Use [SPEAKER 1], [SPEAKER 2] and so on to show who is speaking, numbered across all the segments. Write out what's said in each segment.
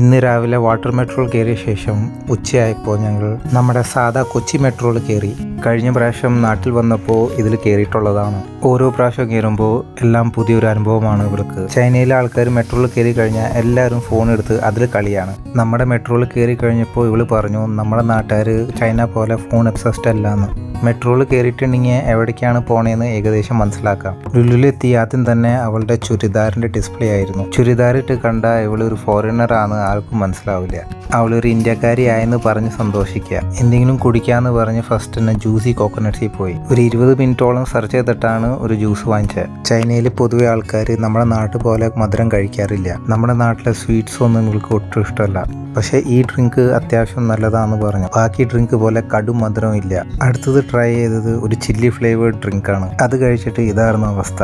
[SPEAKER 1] ഇന്ന് രാവിലെ വാട്ടർ മെട്രോൾ കയറിയ ശേഷം ഉച്ചയായപ്പോൾ ഞങ്ങൾ നമ്മുടെ സാധാ കൊച്ചി മെട്രോയിൽ കയറി. കഴിഞ്ഞ പ്രാവശ്യം നാട്ടിൽ വന്നപ്പോൾ ഇതിൽ കയറിയിട്ടുള്ളതാണ്. ഓരോ പ്രാവശ്യം കയറുമ്പോൾ എല്ലാം പുതിയൊരു അനുഭവമാണ് ഇവർക്ക് ചൈനയിലെ ആൾക്കാർ മെട്രോയിൽ കയറി കഴിഞ്ഞാൽ എല്ലാവരും ഫോൺ എടുത്ത് അതിൽ കളിയാണ്. നമ്മുടെ മെട്രോയിൽ കയറി കഴിഞ്ഞപ്പോൾ ഇവൾ പറഞ്ഞു നമ്മുടെ നാട്ടുകാർ ചൈന പോലെ ഫോൺ എക്സസ്റ്റ് അല്ല എന്ന്. മെട്രോയിൽ കയറിയിട്ടുണ്ടെങ്കിൽ എവിടേക്കാണ് പോണേന്ന് ഏകദേശം മനസ്സിലാക്കാം. ലുലുലെത്തി ആദ്യം തന്നെ അവളുടെ ചുരിദാറിന്റെ ഡിസ്പ്ലേ ആയിരുന്നു. ചുരിദാറിട്ട് കണ്ട ഇവൾ ഒരു ഫോറിനർ ആണ് ആർക്കും മനസ്സിലാവില്ല. അവളൊരു ഇന്ത്യക്കാരി ആയെന്ന് പറഞ്ഞ് സന്തോഷിക്കുക. എന്തെങ്കിലും കുടിക്കാന്ന് പറഞ്ഞ് ഫസ്റ്റ് തന്നെ ജ്യൂസി കോക്കനട്ട്സിൽ പോയി. ഒരു ഇരുപത് മിനിറ്റോളം സെർച്ച് ചെയ്തിട്ടാണ് ഒരു ജ്യൂസ് വാങ്ങിച്ചത്. ചൈനയിൽ പൊതുവെ ആൾക്കാർ നമ്മുടെ നാട്ടിൽ പോലെ മധുരം കഴിക്കാറില്ല. നമ്മുടെ നാട്ടിലെ സ്വീറ്റ്സ് ഒന്നും ഇവൾക്ക് ഒട്ടും ഇഷ്ടമല്ല. പക്ഷേ ഈ ഡ്രിങ്ക് അത്യാവശ്യം നല്ലതാണെന്ന് പറഞ്ഞു. ബാക്കി ഡ്രിങ്ക് പോലെ കടും മധുരവും ഇല്ല. അടുത്തത് ട്രൈ ചെയ്തത് ഒരു ചില്ലി ഫ്ലേവേഡ് ഡ്രിങ്ക് ആണ്. അത് കഴിച്ചിട്ട് ഇതായിരുന്നു അവസ്ഥ.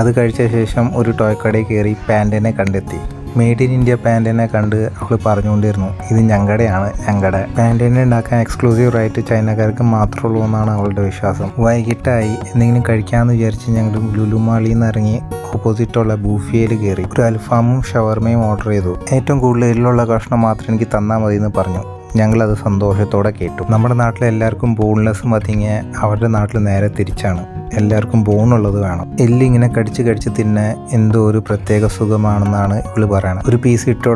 [SPEAKER 1] അത് കഴിച്ച ശേഷം ഒരു ടോയ് കടയിൽ കയറി പാന്റിനെ കണ്ടെത്തി. മെയ്ഡ് ഇൻ ഇന്ത്യ പാന്റിനെ കണ്ട് അവൾ പറഞ്ഞുകൊണ്ടിരുന്നു. ഇത് ഞങ്ങളുടെയാണ് ഞങ്ങളുടെ പാന്റിനെ ഉണ്ടാക്കാൻ എക്സ്ക്ലൂസീവ് റൈറ്റ് ചൈനക്കാർക്ക് മാത്രമേ ഉള്ളൂ എന്നാണ് അവളുടെ വിശ്വാസം. വൈകിട്ടായി എന്തെങ്കിലും കഴിക്കാമെന്ന് വിചാരിച്ച് ഞങ്ങൾ ലുലുമാളിയിൽ നിന്ന് ഇറങ്ങി ഓപ്പോസിറ്റുള്ള ബൂഫിയയിൽ കയറി ഒരു അൽഫാമും ഷവർമയും ഓർഡർ ചെയ്തു. ഏറ്റവും കൂടുതൽ എല്ലുള്ള കഷ്ണം മാത്രം എനിക്ക് തന്നാൽ മതി എന്ന് പറഞ്ഞു. ഞങ്ങളത് സന്തോഷത്തോടെ കേട്ടു. നമ്മുടെ നാട്ടിൽ എല്ലാവർക്കും ബോൺലെസ് മതിങ്ങ അവരുടെ നാട്ടിൽ നേരെ തിരിച്ചാണ്. എല്ലാവർക്കും ബോണുള്ളത് വേണം. എല്ലിങ്ങനെ കടിച്ച് കടിച്ച് തിന്നെ എന്തോ ഒരു പ്രത്യേക സുഖമാണെന്നാണ് ഇവൾ പറയണത്. ഒരു പീസ് ഇട്ട്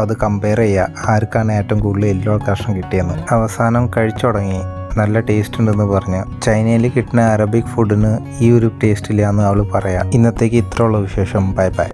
[SPEAKER 1] അത് കമ്പയർ ചെയ്യുക ആർക്കാണ് ഏറ്റവും കൂടുതൽ എല്ലോ കഷ്ണം കിട്ടിയെന്ന്. അവസാനം കഴിച്ചു തുടങ്ങി. നല്ല ടേസ്റ്റ് ഉണ്ടെന്ന് പറഞ്ഞു. ചൈനയിൽ കിട്ടുന്ന അറബിക് ഫുഡിന് ഈ ഒരു ടേസ്റ്റ് ഇല്ല എന്ന് അവൾ പറയാം. ഇന്നത്തേക്ക് ഇത്രയുള്ള വിശേഷം. Bye bye